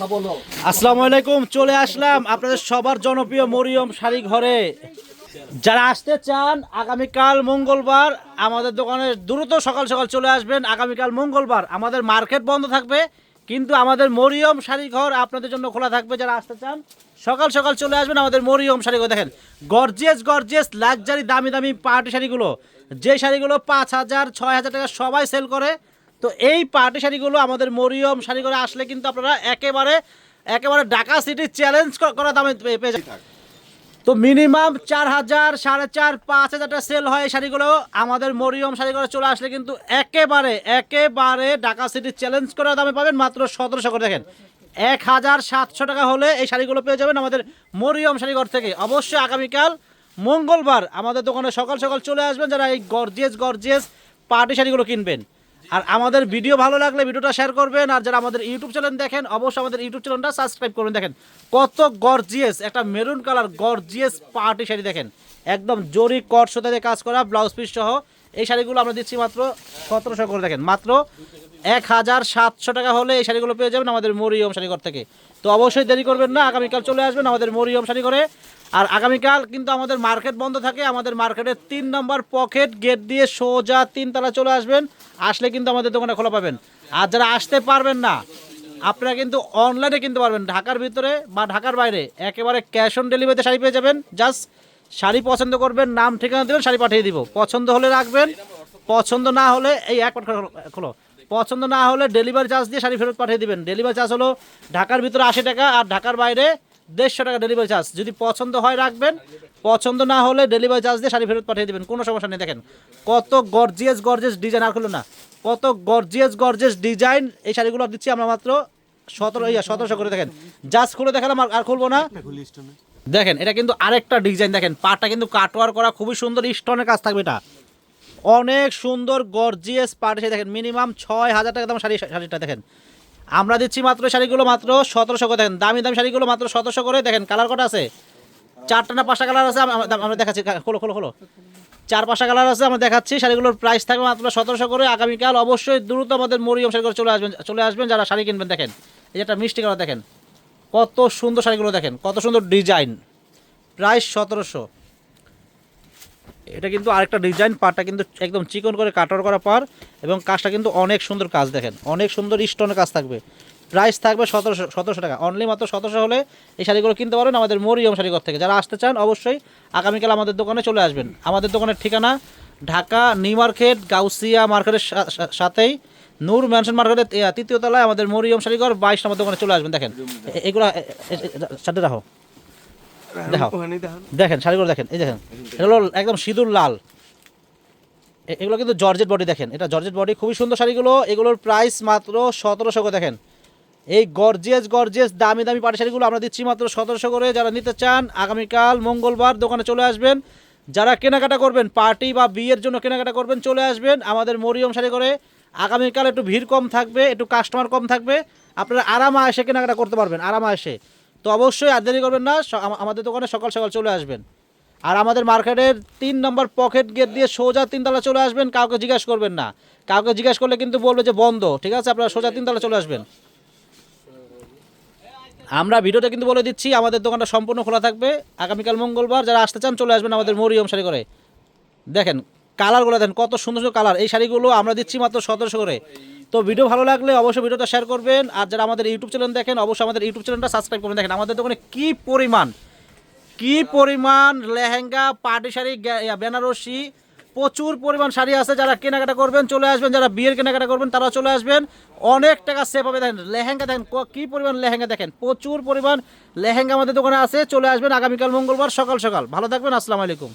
আসসালামু আলাইকুম, চলে আসলাম আপনাদের সবার জনপ্রিয় মরিয়ম শাড়ি ঘরে। যারা আসতে চান, আগামীকাল মঙ্গলবার আমাদের দোকানে দ্রুত সকাল সকাল চলে আসবেন। আগামীকাল মঙ্গলবার আমাদের মার্কেট বন্ধ থাকবে, কিন্তু আমাদের মরিয়ম শাড়ি ঘর আপনাদের জন্য খোলা থাকবে। যারা আসতে চান, সকাল সকাল চলে আসবেন আমাদের মরিয়ম শাড়ি ঘর। দেখেন গর্জিয়াস গর্জিয়াস লাক্সারি দামি দামি পার্টি শাড়িগুলো। যে শাড়িগুলো পাঁচ হাজার, ছয় হাজার টাকা সবাই সেল করে তো এই পার্টি শাড়িগুলো আমাদের মরিয়ম শাড়ি করে আসলে কিন্তু আপনারা একেবারে একেবারে ঢাকা সিটি চ্যালেঞ্জ করা দামে পেয়ে যাবেন। তো মিনিমাম চার হাজার, সাড়ে চার, পাঁচ হাজারটা সেল হয় শাড়িগুলো। আমাদের মরিয়ম শাড়িগুলো চলে আসলে কিন্তু একেবারে একেবারে ঢাকা সিটি চ্যালেঞ্জ করা দামে পাবেন মাত্র সতেরোশো করে। দেখেন, এক হাজার সাতশো টাকা হলে এই শাড়িগুলো পেয়ে যাবেন আমাদের মরিয়ম শাড়িঘর থেকে। অবশ্যই আগামীকাল মঙ্গলবার আমাদের দোকানে সকাল সকাল চলে আসবেন যারা এই গর্জিয়াস গর্জিয়াস পার্টি শাড়িগুলো কিনবেন। আর আমাদের ভিডিও ভালো লাগলে ভিডিওটা শেয়ার করবেন, আর যারা আমাদের ইউটিউব চ্যানেল দেখেন, অবশ্যই আমাদের ইউটিউব চ্যানেলটা সাবস্ক্রাইব করবেন। দেখেন, কত গর্জিয়াস একটা maroon colour gorgeous party sari দেখেন। একদম জরি কট সুতা দিয়ে কাজ করা ব্লাউজ পিস সহ। এই শাড়িগুলো আমরা দিচ্ছি মাত্র সতেরোশো করে, দেখেন, মাত্র এক হাজার সাতশো টাকা হলে এই শাড়িগুলো পেয়ে যাবেন আমাদের মরিয়ম শাড়িঘর থেকে। তো অবশ্যই দেরি করবেন না, আগামীকাল চলে আসবেন আমাদের মরিয়ম শাড়িঘরে। আর আগামীকাল কিন্তু আমাদের মার্কেট বন্ধ থাকে, আমাদের মার্কেটের তিন নম্বর পকেট গেট দিয়ে সোজা তিনতলা চলে আসবেন, আসলে কিন্তু আমাদের দোকানে খোলা পাবেন। আর যারা আসতে পারবেন না, আপনারা কিন্তু অনলাইনে কিনতে পারবেন, ঢাকার ভিতরে বা ঢাকার বাইরে। একেবারে ক্যাশ অন ডেলিভারিতে শাড়ি পেয়ে যাবেন জাস্ট শাড়ি পছন্দ করবেন, নাম, ঠিকানা দেবেন, শাড়ি পাঠিয়ে দিব। পছন্দ হলে রাখবেন, পছন্দ না হলে, এই এক খোলো পছন্দ না হলে ডেলিভারি চার্জ দিয়ে শাড়ি ফেরত পাঠিয়ে দেবেন। ডেলিভারি চার্জ হলো ঢাকার ভিতরে আশি টাকা আর ঢাকার বাইরে দেড়শো টাকা ডেলিভারি চার্জ যদি পছন্দ হয় রাখবেন, পছন্দ না হলে ডেলিভারি চার্জ দিয়ে শাড়ি ফেরত পাঠিয়ে দেবেন, কোনো সমস্যা নেই। দেখেন, কত গর্জিয়াস গর্জিয়াস ডিজাইন আর খুলুন না, কত গর্জিয়াস গর্জিয়াস ডিজাইন এই শাড়িগুলো দিচ্ছি আমরা মাত্র সতেরো, ইয়া, সতেরোশো করে। দেখেন জাস্ট খুলে দেখালাম, আর- আর খুলবো না। দেখেন, এটা কিন্তু আরেকটা ডিজাইন দেখেন পাটটা কিন্তু কাটওয়ার করা, খুবই সুন্দর স্টোনের কাজ থাকবে এটা। অনেক সুন্দর গর্জিয়াস পাট এসে দেখেন মিনিমাম ছয় হাজার টাকা দাম শাড়ি, শাড়িটা। দেখেন আমরা দিচ্ছি মাত্র শাড়িগুলো মাত্র সতেরোশো করে। দেখেন, দামি দামি শাড়িগুলো মাত্র সতেরোশো করে। দেখেন, কালার কটা আছে? চারটা না পাঁচটা কালার আছে? আম- আম- আমরা দেখাচ্ছি। খোলো খোলো খোলো। চার পাঁচটা কালার আছে, আমরা দেখাচ্ছি। শাড়িগুলোর প্রাইস থাকবে মাত্র সতেরোশো করে। আগামীকাল অবশ্যই দ্রুত আমাদের মরিয়ম শাড়িগুলো চলে আসবেন চলে আসবেন। যারা শাড়ি কিনবেন, দেখেন, এই যে একটা মিষ্টি কালার, দেখেন। কত সুন্দর শাড়িগুলো, দেখেন, কত সুন্দর ডিজাইন। প্রাইস সতেরোশো। এটা কিন্তু আরেকটা ডিজাইন পারটা কিন্তু একদম চিকন করে কাটার করা পার এবং কাজটা কিন্তু অনেক সুন্দর কাজ দেখেন। অনেক সুন্দর স্টোনের কাজ থাকবে। প্রাইস থাকবে সতেরোশো সতেরোশো টাকা। অনলি মাত্র সতেরোশো হলে এই শাড়িগুলো কিনতে পারেন আমাদের মরিয়ম শাড়িঘর থেকে। যারা আসতে চান অবশ্যই আগামীকাল আমাদের দোকানে চলে আসবেন। আমাদের দোকানের ঠিকানা ঢাকা, নিউ মার্কেট, গাউসিয়া মার্কেটের সাথেই। নূর ম্যানশন মার্কেটের তৃতীয় তলায় আমাদের মরিয়ম শাড়িঘর বাইশ নম্বর দোকানে চলে আসবেন। দেখেন এগুলো সাথে রাখো। দেখেন শাড়িগুলো দেখেন এই দেখেন। এগুলো একদম সিঁদুর লাল। এগুলো কিন্তু জর্জেট বডি দেখেন। এটা জর্জেট বডি খুবই সুন্দর শাড়িগুলো। এগুলোর প্রাইস মাত্র সতেরোশো করে দেখেন। এই গর্জিয়াস গর্জিয়াস দামি দামি পাটি শাড়িগুলো আমরা দিচ্ছি মাত্র সতেরোশো করে। যারা নিতে চান আগামীকাল মঙ্গলবার দোকানে চলে আসবেন। যারা কেনাকাটা করবেন পার্টি বা বিয়ের জন্য কেনাকাটা করবেন চলে আসবেন। আমাদের মরিয়ম শাড়ি করে। আগামীকাল একটু ভিড় কম থাকবে একটু কাস্টমার কম থাকবে। আপনারা আরামা এসে কেনাকাটা করতে পারবেন আরামা এসে। তো অবশ্যই আর দেরি করবেন না আমাদের দোকানে সকাল সকাল চলে আসবেন। আর আমাদের মার্কেটের তিন নম্বর পকেট গেট দিয়ে সোজা তিনতলা চলে আসবেন, কাউকে জিজ্ঞাসা করবেন না। কাউকে জিজ্ঞাসা করলে কিন্তু বলবে যে বন্ধ, ঠিক আছে? আপনারা সোজা তিনতলা চলে আসবেন। আমরা ভিডিওটা কিন্তু বলে দিচ্ছি, আমাদের দোকানটা সম্পূর্ণ খোলা থাকবে। আগামীকাল মঙ্গলবার যারা আসতে চান, চলে আসবেন আমাদের মরিয়ম শাড়ি করে। দেখেন কালারগুলো দেখেন, কত সুন্দর সুন্দর কালার। এই শাড়িগুলো আমরা দিচ্ছি মাত্র সতেরোশো করে। তো ভিডিও ভালো লাগলে অবশ্যই ভিডিওটা শেয়ার করবেন। আর যারা আমাদের ইউটিউব চ্যানেল দেখেন, অবশ্যই আমাদের ইউটিউব চ্যানেলটা সাবস্ক্রাইব করবেন। দেখেন, আমাদের দোকানে কি পরিমাণ কি পরিমাণ লেহেঙ্গা পাটি শাড়ি বেনারসি, প্রচুর পরিমাণ শাড়ি আছে যারা কেনাকাটা করবেন, চলে আসবেন। যারা বিয়ের কেনাকাটা করবেন, তারা চলে আসবেন। অনেক টাকা সেভ হবে। দেখেন, লেহেঙ্গা দেখেন কি পরিমাণ লেহেঙ্গা দেখেন, প্রচুর পরিমাণ লেহেঙ্গা আমাদের দোকানে আছে। চলে আসবেন আগামীকাল মঙ্গলবার সকাল সকাল। ভালো থাকবেন, আসসালামু আলাইকুম।